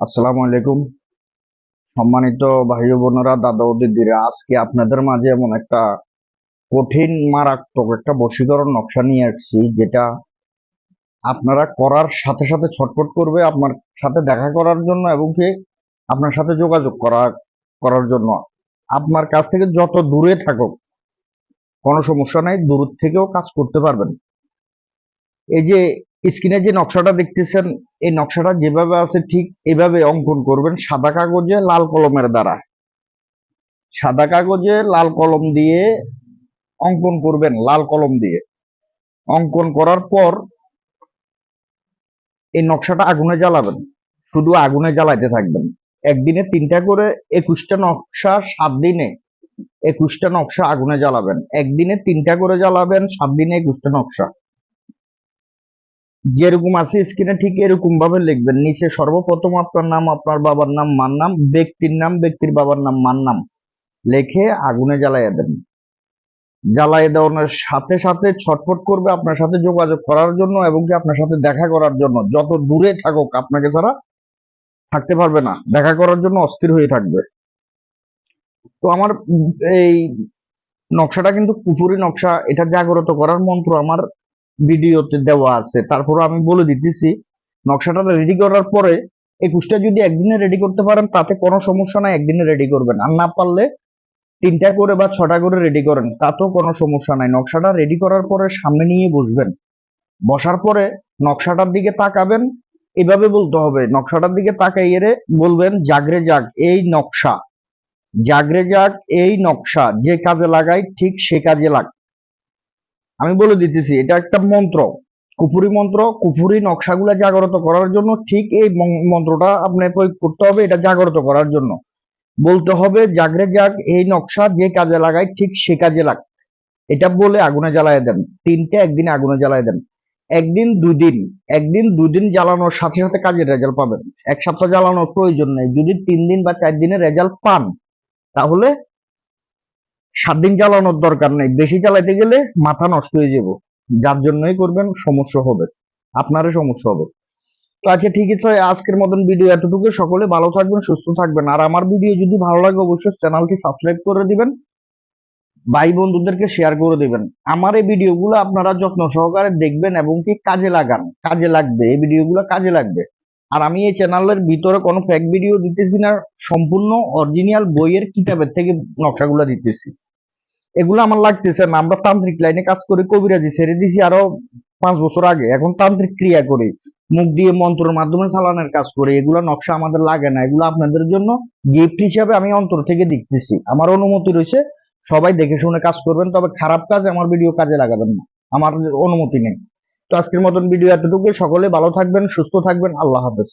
আসসালামু আলাইকুম। সম্মানিত ভাই বোনেরা, দাদা দিদিরা, আজকে আপনাদের মাঝে এমন একটা কঠিন, মারাত্মক একটা বশীকরণ নকশা নিয়ে আসছি, যেটা আপনারা করার সাথে সাথে ছটফট করবে আপনার সাথে দেখা করার জন্য এবং কি আপনার সাথে যোগাযোগ করা, করার জন্য। আপনার কাছ থেকে যত দূরে থাকুক, কোনো সমস্যা নাই, দূর থেকেও কাজ করতে পারবেন। এই যে স্ক্রিনে যে নকশাটা দেখতেছেন, এই নকশাটা যেভাবে আছে ঠিক এভাবে অঙ্কন করবেন, সাদা কাগজে লাল কলমের দ্বারা। সাদা কাগজে লাল কলম দিয়ে অঙ্কন করবেন, লাল কলম দিয়ে। অঙ্কন করার পর এই নকশাটা আগুনে জ্বালাবেন, শুধু আগুনে জ্বালাইতে থাকবেন। একদিনে তিনটা করে একুশটা নকশা, সাত দিনে একুশটা নকশা আগুনে জ্বালাবেন। একদিনে তিনটা করে জ্বালাবেন, সাত দিনে একুশটা নকশা। যেরকম আছে স্ক্রিনে ঠিক এরকম ভাবে লিখবেন। নিচে সর্বপ্রথম আপনার নাম, আপনার বাবার নাম, মার নাম, ব্যক্তির নাম, ব্যক্তির বাবার নাম, মার নাম লেখে আগুনে জ্বালাইয়া দেন। জ্বালাইয়ে দেওয়ানোর সাথে সাথে ছটফট করবে আপনার সাথে যোগাযোগ করার জন্য এবং কি আপনার সাথে দেখা করার জন্য। যত দূরে থাকুক, আপনাকে ছাড়া থাকতে পারবে না। দেখা করার জন্য অস্থির হয়ে থাকবে। তো আমার এই নকশাটা কিন্তু কুফুরি নকশা। এটা জাগ্রত করার মন্ত্র আমার ভিডিওতে দেওয়া আছে। তারপর আমি বলে দিতেছি, নকশাটা রেডি করার পরে একুশটা যদি একদিনে রেডি করতে পারেন, তাতে কোনো সমস্যা নাই, একদিনে রেডি করবেন। আর না পারলে তিনটা করে বা ছটা করে রেডি করেন, তাতেও কোনো সমস্যা নাই। নকশাটা রেডি করার পরে সামনে নিয়ে বসবেন। বসার পরে নকশাটার দিকে তাকাবেন, এভাবে বলতে হবে। নকশাটার দিকে তাকাইয়ে বলবেন, জাগরে জাগ এই নকশা। জাগরে জাগ এই নকশা। যে কাজে লাগাই, ঠিক সে কাজে লাগ আমি বলে দিতেছি, এটা একটা মন্ত্র। কুপুরি মন্ত্র, কুফুরি নকশাগুলা জাগ্রত করার জন্য ঠিক এই মন্ত্রটা আপনি প্রয়োগ করতে হবে, এটা জাগ্রত করার জন্য। বলতে হবে, জাগরে জাগ, এই নকশা যে কাজে লাগাই ঠিক সে কাজে লাগ। এটা বলে আগুনে জ্বালায় দেন। তিনটে, একদিনে আগুনে জ্বালায় দেন। একদিন, দুদিন। একদিন, দুদিন জ্বালানোর সাথে সাথে কাজের রেজাল্ট পাবেন। এক সপ্তাহ জ্বালানোর প্রয়োজন নেই। যদি তিন দিন বা চার দিনের রেজাল্ট পান, তাহলে সাত দিন জ্বালানোর দরকার নেই। বেশি চালাইতে গেলে মাথা নষ্ট হয়ে যাব। যার জন্যই করবেন, সমস্যা হবে। আপনারও সমস্যা হবে। তো আচ্ছা ঠিক আছে, আজকের মতন ভিডিও এতটুকু। সকলে ভালো থাকবেন, সুস্থ থাকবেন। আর আমার ভিডিও যদি ভালো লাগে, অবশ্যই চ্যানেলটি সাবস্ক্রাইব করে দিবেন। ভাই বন্ধুদেরকে শেয়ার করে দিবেন। আমার এই ভিডিওগুলো আপনারা যত্ন সহকারে দেখবেন এবং কি কাজে লাগান। কাজে লাগবে। এই ভিডিওগুলো কাজে লাগবে। আর আমি এই চ্যানেলের ভিতরে কোনো ফেক ভিডিও দিতেছি না, সম্পূর্ণ অরিজিনাল বইয়ের কিতাবের থেকে নকশাগুলো দিতেছি। এগুলো আমার লাগতেছে না, আমরা তান্ত্রিক লাইনে কাজ করি কবিরাজি ছেড়ে দিছি আরও পাঁচ বছর আগে। এখন তান্ত্রিক ক্রিয়া করি, মুখ দিয়ে মন্ত্রের মাধ্যমে চালানোর কাজ করি, এগুলো নকশা আমাদের লাগে না, এগুলো আপনাদের জন্য গিফট হিসাবে আমি অন্তর থেকে দিতেছি। আমার অনুমতি রয়েছে, সবাই দেখে শুনে কাজ করবেন, তবে খারাপ কাজ আমার ভিডিও কাজে লাগাবেন না, আমার অনুমতি নেই। তো আজকের মতন ভিডিও এতটুকু সকলে ভালো থাকবেন সুস্থ থাকবেন। আল্লাহ হাফেজ।